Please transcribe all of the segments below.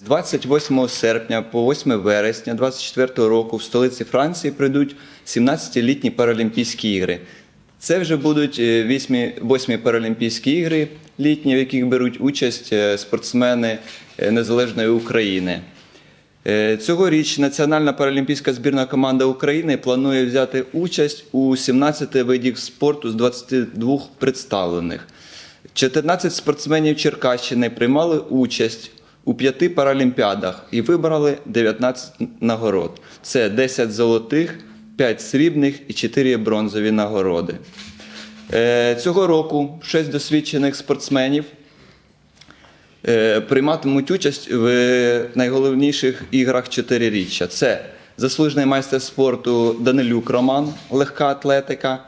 З 28 серпня по 8 вересня 2024 року в столиці Франції прийдуть 17-літні Паралімпійські ігри. Це вже будуть е, вісьмі- восьмі Паралімпійські ігри літні, в яких беруть участь е, спортсмени е, Незалежної України. Е, Цьогоріч Національна паралімпійська збірна команда України планує взяти участь у 17 видів спорту з 22 представлених. 14 спортсменів Черкащини приймали участь у п'яти паралімпіадах і вибрали 19 нагород. Це 10 золотих, 5 срібних і 4 бронзові нагороди. Е, Цього року 6 досвідчених спортсменів е, прийматимуть участь в найголовніших іграх чотириріччя. Це заслужений майстер спорту Данилюк Роман, легка атлетика.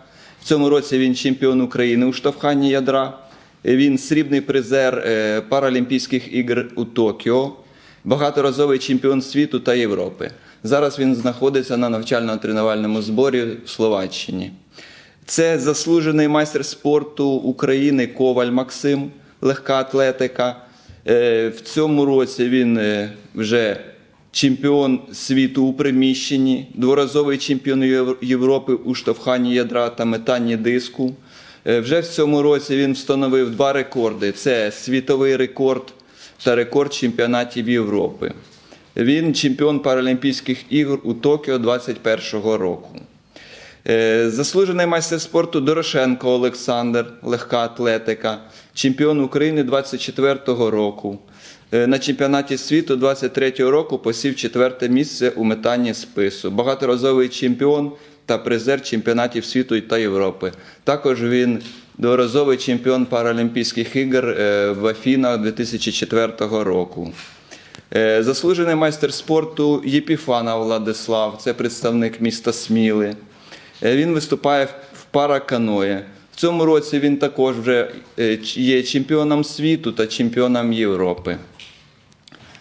В цьому році він чемпіон України у штовханні ядра. Він срібний призер е, Паралімпійських ігор у Токіо, багаторазовий чемпіон світу та Європи. Зараз він знаходиться на навчально-тренувальному зборі в Словаччині. Це заслужений майстер спорту України Коваль Максим, легка атлетика. Е, В цьому році він е, вже чемпіон світу у приміщенні, дворазовий чемпіон Європи у штовханні ядра та метанні диску. Е, Вже в цьому році він встановив два рекорди: це світовий рекорд та рекорд чемпіонатів Європи. Він чемпіон Паралімпійських ігор у Токіо 2021 року. Е, Заслужений майстер спорту Дорошенко Олександр, легка атлетика, чемпіон України 24-го року. Е, На чемпіонаті світу 23-го року посів четверте місце у метанні спису. Багаторазовий чемпіон та призер чемпіонатів світу та Європи. Також він дворазовий чемпіон Паралімпійських ігор е, в Афінах 2004 року. Е, Заслужений майстер спорту Єпіфанов Владислав, це представник міста Сміли. Е, Він виступає в параканое. В цьому році він також вже є чемпіоном світу та чемпіоном Європи.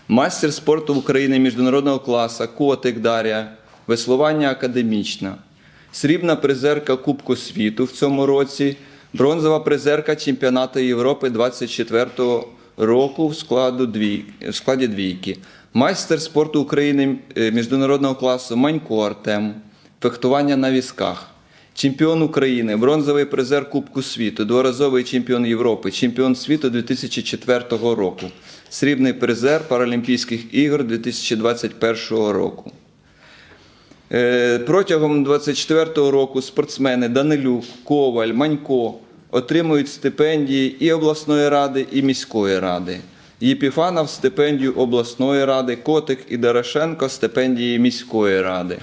Майстер спорту України міжнародного класу Котик Дар'я, веслування академічна, срібна призерка Кубку світу в цьому році, бронзова призерка чемпіонату Європи 24-го року в, складу двій, в складі двійки, майстер спорту України е, міжнародного класу Манько Артем, фехтування на візках. Чемпіон України, бронзовий призер Кубку світу, дворазовий чемпіон Європи, чемпіон світу 2004 року, срібний призер Паралімпійських ігор 2021 року. Е, Протягом 24-го року спортсмени Данилюк, Коваль, Манько отримують стипендії і обласної ради, і міської ради. Єпіфанов стипендію обласної ради, Котик і Дорошенко стипендії міської ради.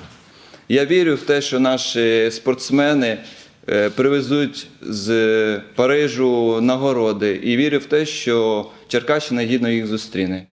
Я вірю в те, що наші спортсмени е, привезуть з Парижу нагороди, і вірю в те, що Черкащина гідно їх зустріне.